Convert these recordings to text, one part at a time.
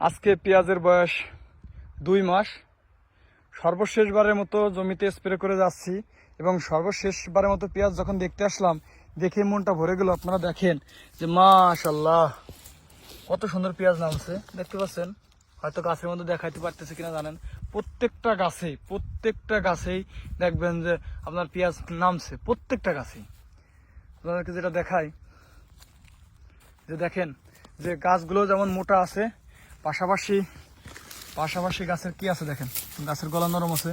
আজকে পেঁয়াজের বয়স দুই মাস। সর্বশেষবারের মতো জমিতে স্প্রে করে যাচ্ছি এবং সর্বশেষবারের মতো পেঁয়াজ যখন দেখতে আসলাম, দেখে মনটা ভরে গেল। আপনারা দেখেন যে মাশাল্লাহ কত সুন্দর পেঁয়াজ নামছে। দেখতে পাচ্ছেন? হয়তো গাছের মধ্যে দেখাইতে পারতেছে কিনা জানেন? প্রত্যেকটা গাছেই প্রত্যেকটা গাছেই দেখবেন যে আপনার পেঁয়াজ নামছে, প্রত্যেকটা গাছেই। আপনাদেরকে যেটা দেখাই, যে দেখেন যে গাছগুলো যেমন মোটা আছে পাশাপাশি পাশাপাশি গাছের কি আছে দেখেন? গাছের গলা নরম আছে।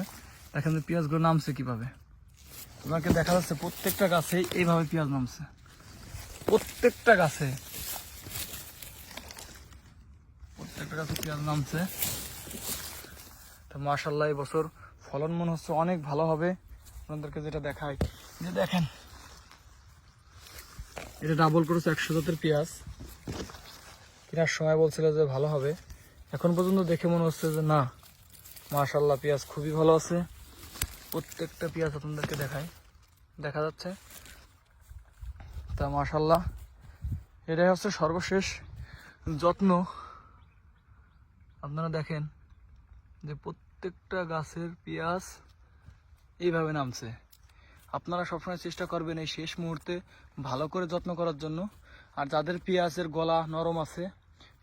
দেখেন যে পেঁয়াজগুলো নামছে কীভাবে। তোমাকে দেখা যাচ্ছে প্রত্যেকটা গাছে এইভাবে পেঁয়াজ নামছে। প্রত্যেকটা গাছে। প্রত্যেকটা গাছে পেঁয়াজ নামছে। তো মাশাল্লাহ এই বছর ফলন মনে হচ্ছে অনেক ভালো হবে। আপনাদেরকে যেটা দেখায় যে দেখেন। এটা ডাবল করেছে একশো জাতের পেঁয়াজ। কেনার সময় বলছিল যে ভালো হবে। এখন পর্যন্ত দেখে মনে হচ্ছে যে না মাশাল্লাহ পেঁয়াজ খুবই ভালো আছে। প্রত্যেকটা পেঁয়াজ আপনাদেরকে দেখায় দেখা যাচ্ছে। তা মাশাল্লাহ এটাই হচ্ছে সর্বশেষ যত্ন। আপনারা দেখেন যে প্রত্যেকটা গাছের পেঁয়াজ এইভাবে নামছে। আপনারা সবসময় চেষ্টা করবেন এই শেষ মুহূর্তে ভালো করে যত্ন করার জন্য। আর যাদের পেঁয়াজের গলা নরম আছে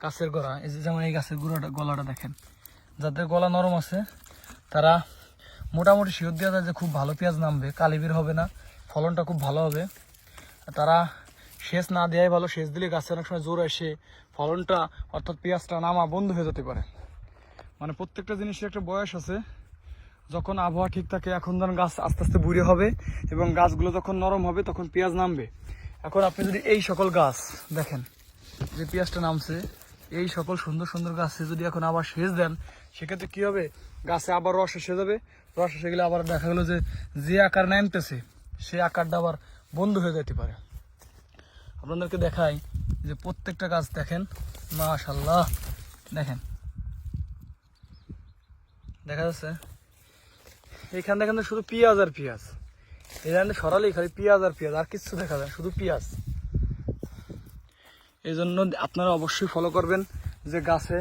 গাছের গোড়া, এই যেমন এই গাছের গোড়াটা, গলাটা দেখেন। যাদের গলা নরম আছে, তারা মোটামুটি শিওর দেওয়া যায় যে খুব ভালো পেঁয়াজ নামবে কালি বের হবে না, ফলনটা খুব ভালো হবে। তারা সেচ না দেওয়াই ভালো, সেচ দিলে গাছে অনেক সময় জোর এসে ফলনটা, অর্থাৎ পেঁয়াজটা নামা বন্ধ হয়ে যেতে পারে। মানে প্রত্যেকটা জিনিসের একটা বয়স আছে, যখন আবহাওয়া ঠিক থাকে, এখন ধরেন গাছ আস্তে আস্তে বুড়ে হবে এবং গাছগুলো যখন নরম হবে, তখন পেঁয়াজ নামবে। এখন আপনি যদি এই সকল গাছ দেখেন, যে পেঁয়াজটা নামছে এই সকল সুন্দর সুন্দর গাছে যদি এখন আবার সেচ দেন, সেক্ষেত্রে কি হবে? গাছে আবার রস এসে যাবে। রস এসে গেলে আবার দেখা গেলো যে যে আকার নামতেছে সেই আকারটা আবার বন্ধ হয়ে যেতে পারে। আপনাদেরকে দেখাই যে প্রত্যেকটা গাছ দেখেন মাশাল্লাহ দেখেন। দেখা যাচ্ছে, এইখান দেখেন শুধু পেঁয়াজ আর পেঁয়াজ। এখানে সরালেই খালি পেঁয়াজ আর পেঁয়াজ, আর কিচ্ছু দেখা যায় শুধু পেঁয়াজ। এই জন্য আপনারা অবশ্যই ফলো করবেন যে গাছে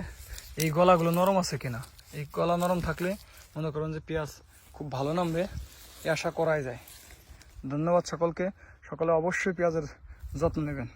এই গলাগুলো নরম আছে কিনা। এই গলা নরম থাকলে মনে করেন যে পেঁয়াজ খুব ভালো নামবে এ আশা করাই যায়। ধন্যবাদ সকলকে। সকলে অবশ্যই পেঁয়াজের যত্ন নেবেন।